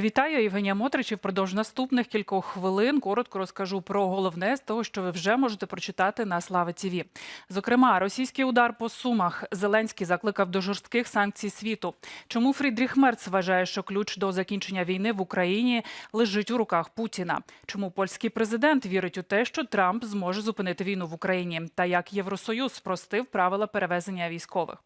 Вітаю, Євгенія Мотрич. І Впродовж наступних кількох хвилин коротко розкажу про головне з того, що ви вже можете прочитати на Слава ТІВІ. Зокрема, російський удар по сумах Зеленський закликав до жорстких санкцій світу. Чому Фрідріх Мерц вважає, що ключ до закінчення війни в Україні лежить у руках Путіна? Чому польський президент вірить у те, що Трамп зможе зупинити війну в Україні? Та як Євросоюз спростив правила перевезення військових?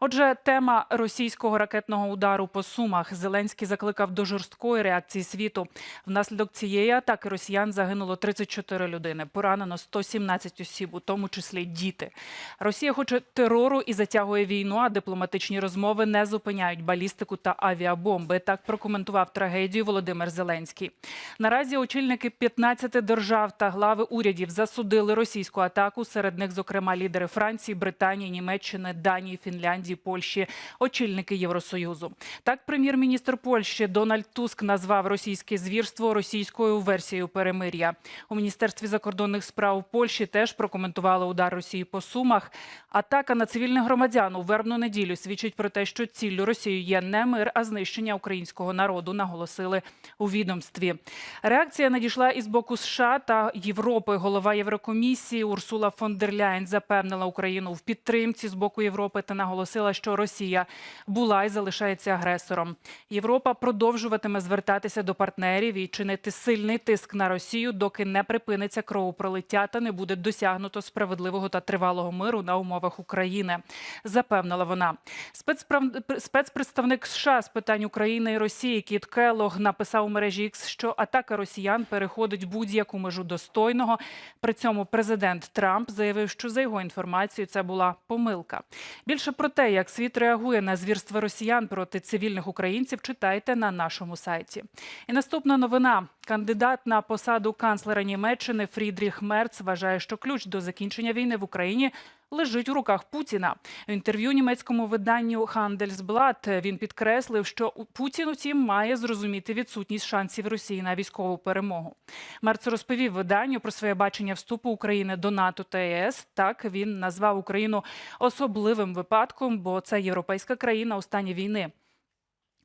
Отже, тема російського ракетного удару по сумах Зеленський закликав до жорсткої реакції світу. Внаслідок цієї атаки росіян загинуло 34 людини, поранено 117 осіб, у тому числі діти. Росія хоче терору і затягує війну, а дипломатичні розмови не зупиняють балістику та авіабомби. Так прокоментував трагедію Володимир Зеленський. Наразі очільники 15 держав та глави урядів засудили російську атаку. Серед них, зокрема, лідери Франції, Британії, Німеччини, Данії, Фінляндії, Польщі, очільники Євросоюзу. Так, прем'єр-міністр Польщі Дональд Туск назвав російське звірство російською версією перемир'я. У міністерстві закордонних справ Польщі теж прокоментували удар Росії по сумах. Атака на цивільних громадян у вербну неділю свідчить про те, що ціллю Росії є не мир, а знищення українського народу. Наголосили у відомстві. Реакція надійшла із боку США та Європи. Голова Єврокомісії Урсула фон дер Ляйн запевнила Україну в підтримці з боку Європи та наголосила, що Росія була і залишається агресором. Європа продовжуватиме звертатися до партнерів і чинити сильний тиск на Росію, доки не припиниться кровопролиття та не буде досягнуто справедливого та тривалого миру на умовах України. Запевнила вона. Спецправ- Спецпредставник США з питань України і Росії Кіт Келлог написав у мережі X, що атака росіян переходить будь-яку межу достойного. При цьому президент Трамп заявив, що за його інформацією це була помилка. Більше про те, як світ реагує на звірства росіян проти цивільних українців, читайте на нашому сайті. І наступна новина. Кандидат на посаду канцлера Німеччини Фрідріх Мерц вважає, що ключ до закінчення війни в Україні лежить у руках Путіна. В інтерв'ю німецькому виданню Handelsblatt він підкреслив, що Путін утім має зрозуміти відсутність шансів Росії на військову перемогу. Мерц розповів виданню про своє бачення вступу України до НАТО та ЄС. Так він назвав Україну особливим випадком, бо це європейська країна у стані війни.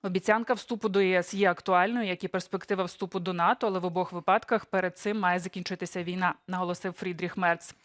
Обіцянка вступу до ЄС є актуальною, як і перспектива вступу до НАТО, але в обох випадках перед цим має закінчитися війна, наголосив Фрідріх Мерц.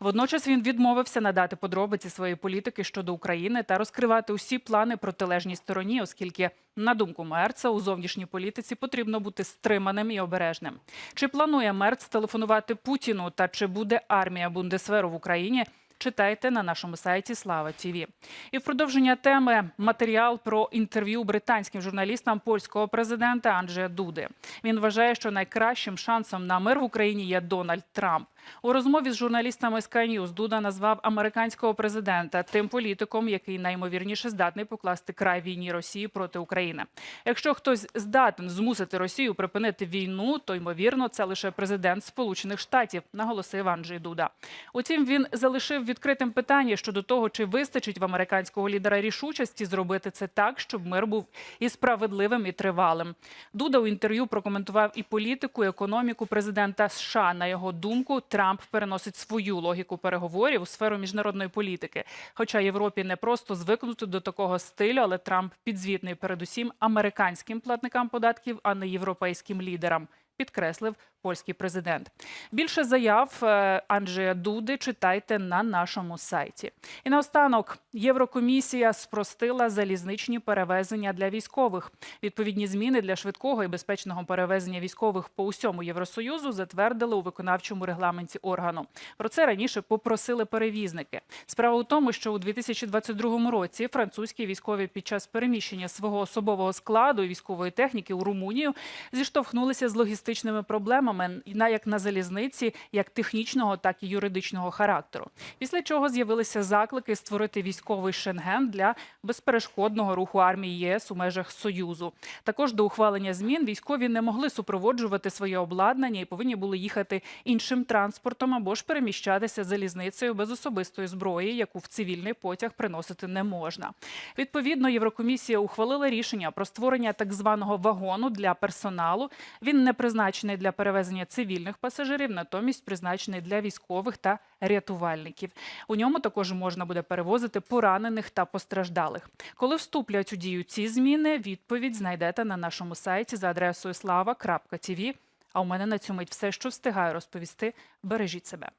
Водночас він відмовився надати подробиці своєї політики щодо України та розкривати усі плани протилежній стороні, оскільки, на думку Мерца, у зовнішній політиці потрібно бути стриманим і обережним. Чи планує Мерц телефонувати Путіну та чи буде армія Бундесверу в Україні? Читайте на нашому сайті Слава ТІВІ. І в продовження теми матеріал про інтерв'ю британським журналістам польського президента Анджея Дуди. Він вважає, що найкращим шансом на мир в Україні є Дональд Трамп. У розмові з журналістами Sky News Дуда назвав американського президента тим політиком, який наймовірніше здатний покласти край війні Росії проти України. Якщо хтось здатен змусити Росію припинити війну, то ймовірно це лише президент Сполучених Штатів, наголосив Анджей Дуда. Утім, він залишив відкритим питання щодо того, чи вистачить в американського лідера рішучості зробити це так, щоб мир був і справедливим, і тривалим. Дуда у інтерв'ю прокоментував і політику, і економіку президента США. На його думку, Трамп переносить свою логіку переговорів у сферу міжнародної політики. Хоча Європі не просто звикнути до такого стилю, але Трамп підзвітний передусім американським платникам податків, а не європейським лідерам. Підкреслив польський президент. Більше заяв е, Анджея Дуди читайте на нашому сайті. І наостанок Єврокомісія спростила залізничні перевезення для військових. Відповідні зміни для швидкого і безпечного перевезення військових по усьому Євросоюзу затвердили у виконавчому регламенті органу. Про це раніше попросили перевізники. Справа у тому, що у 2022 році французькі військові під час переміщення свого особового складу і військової техніки у Румунію зіштовхнулися з логістичними проблемами як на залізниці, як технічного, так і юридичного характеру. Після чого з'явилися заклики створити військовий шенген для безперешкодного руху армії ЄС у межах Союзу. Також до ухвалення змін військові не могли супроводжувати своє обладнання і повинні були їхати іншим транспортом або ж переміщатися залізницею без особистої зброї, яку в цивільний потяг приносити не можна. Відповідно, Єврокомісія ухвалила рішення про створення так званого вагону для персоналу. Він не призначений призначений для перевезення цивільних пасажирів, натомість призначений для військових та рятувальників. У ньому також можна буде перевозити поранених та постраждалих. Коли вступлять у дію ці зміни, відповідь знайдете на нашому сайті за адресою slava.tv. А у мене на цю мить все, що встигаю розповісти. Бережіть себе.